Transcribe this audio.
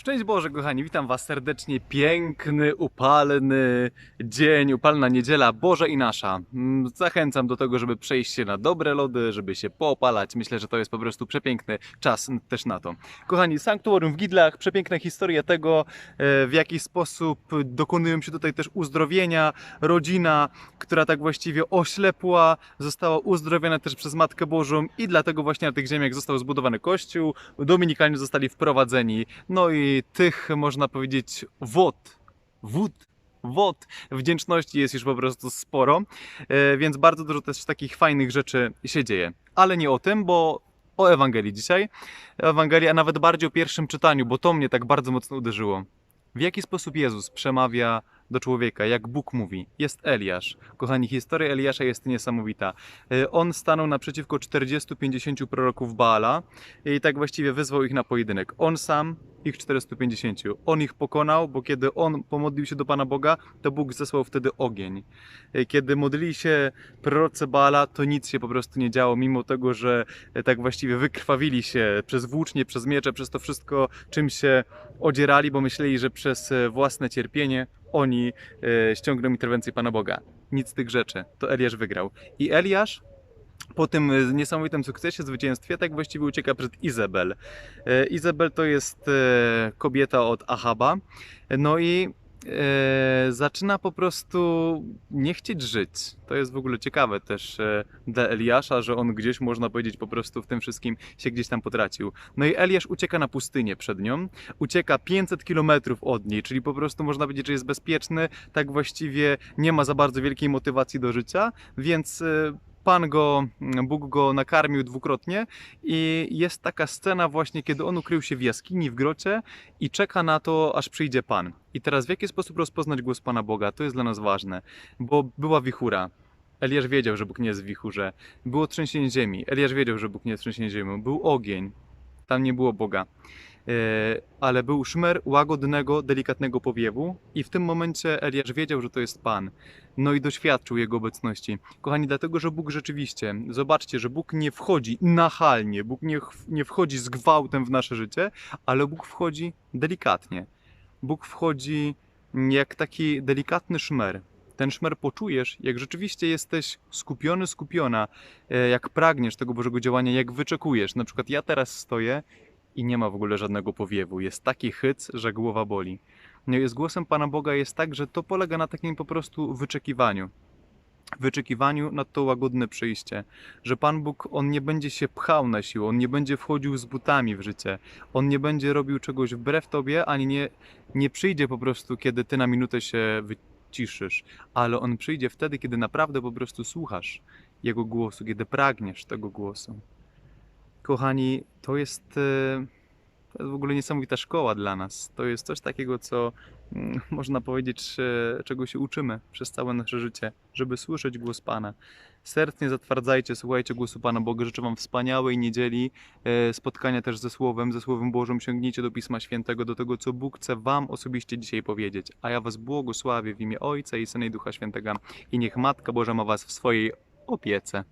Szczęść Boże, kochani, witam Was serdecznie. Piękny, upalny dzień, upalna niedziela, Boże i nasza. Mm, Zachęcam do tego, żeby przejść się na dobre lody, żeby się poopalać. Myślę, że to jest po prostu przepiękny czas też na to. Kochani, Sanktuarium w Gidlach, przepiękna historia tego, e, w jaki sposób dokonują się tutaj też uzdrowienia. Rodzina, która tak właściwie oślepła, została uzdrowiona też przez Matkę Bożą i dlatego właśnie na tych ziemiach został zbudowany kościół. Dominikanie zostali wprowadzeni. No i tych, można powiedzieć, wód, wód, wód wdzięczności jest już po prostu sporo, e, więc bardzo dużo też takich fajnych rzeczy się dzieje. Ale nie o tym, bo o Ewangelii dzisiaj. Ewangelii, a nawet bardziej o pierwszym czytaniu, bo to mnie tak bardzo mocno uderzyło. W jaki sposób Jezus przemawia do człowieka, jak Bóg mówi. Jest Eliasz. Kochani, historia Eliasza jest niesamowita. E, On stanął naprzeciwko 40-50 proroków Baala i tak właściwie wyzwał ich na pojedynek. On sam, ich 450. On ich pokonał, bo kiedy on pomodlił się do Pana Boga, to Bóg zesłał wtedy ogień. E, Kiedy modlili się prorocy Baala, to nic się po prostu nie działo, mimo tego, że e, tak właściwie wykrwawili się przez włócznie, przez miecze, przez to wszystko, czym się odzierali, bo myśleli, że przez własne cierpienie oni e, ściągną interwencję Pana Boga. Nic z tych rzeczy. To Eliasz wygrał. I Eliasz po tym e, niesamowitym sukcesie, zwycięstwie, tak właściwie ucieka przed Izabel. E, Izabel to jest kobieta od Ahaba. No i zaczyna po prostu nie chcieć żyć. To jest w ogóle ciekawe też e, dla Eliasza, że on gdzieś, można powiedzieć, po prostu w tym wszystkim się gdzieś tam potracił. No i Eliasz ucieka na pustynię przed nią, ucieka 500 kilometrów od niej, czyli po prostu można powiedzieć, że jest bezpieczny, tak właściwie nie ma za bardzo wielkiej motywacji do życia, więc e, Pan go, Bóg go nakarmił dwukrotnie i jest taka scena właśnie, kiedy on ukrył się w jaskini, w grocie i czeka na to, aż przyjdzie Pan. I teraz w jaki sposób rozpoznać głos Pana Boga? To jest dla nas ważne, bo była wichura. Eliasz wiedział, że Bóg nie jest w wichurze. Było trzęsienie ziemi. Eliasz wiedział, że Bóg nie jest trzęsienie ziemią. Był ogień. Tam nie było Boga. E, ale był szmer łagodnego, delikatnego powiewu i w tym momencie Eliasz wiedział, że to jest Pan. No i doświadczył Jego obecności. Kochani, dlatego, że Bóg rzeczywiście, zobaczcie, że Bóg nie wchodzi nachalnie, Bóg nie, nie wchodzi z gwałtem w nasze życie, ale Bóg wchodzi delikatnie. Bóg wchodzi jak taki delikatny szmer. Ten szmer poczujesz, jak rzeczywiście jesteś skupiony, skupiona, e, jak pragniesz tego Bożego działania, jak wyczekujesz. Na przykład ja teraz stoję i nie ma w ogóle żadnego powiewu. Jest taki hyc, że głowa boli. No z głosem Pana Boga jest tak, że to polega na takim po prostu wyczekiwaniu. Wyczekiwaniu na to łagodne przyjście, że Pan Bóg, On nie będzie się pchał na siłę, On nie będzie wchodził z butami w życie, On nie będzie robił czegoś wbrew Tobie, ani nie, nie przyjdzie po prostu, kiedy Ty na minutę się wyciszysz, ale On przyjdzie wtedy, kiedy naprawdę po prostu słuchasz Jego głosu, kiedy pragniesz tego głosu. Kochani, to jest, e, to jest w ogóle niesamowita szkoła dla nas. To jest coś takiego, co mm, można powiedzieć, że- czego się uczymy przez całe nasze życie, żeby słyszeć głos Pana. Serc nie zatwardzajcie, słuchajcie głosu Pana Boga. Życzę Wam wspaniałej niedzieli, e, spotkania też ze Słowem, ze Słowem Bożym. Sięgnijcie do Pisma Świętego, do tego, co Bóg chce Wam osobiście dzisiaj powiedzieć. A ja Was błogosławię w imię Ojca i Syna i Ducha Świętego. I niech Matka Boża ma Was w swojej opiece.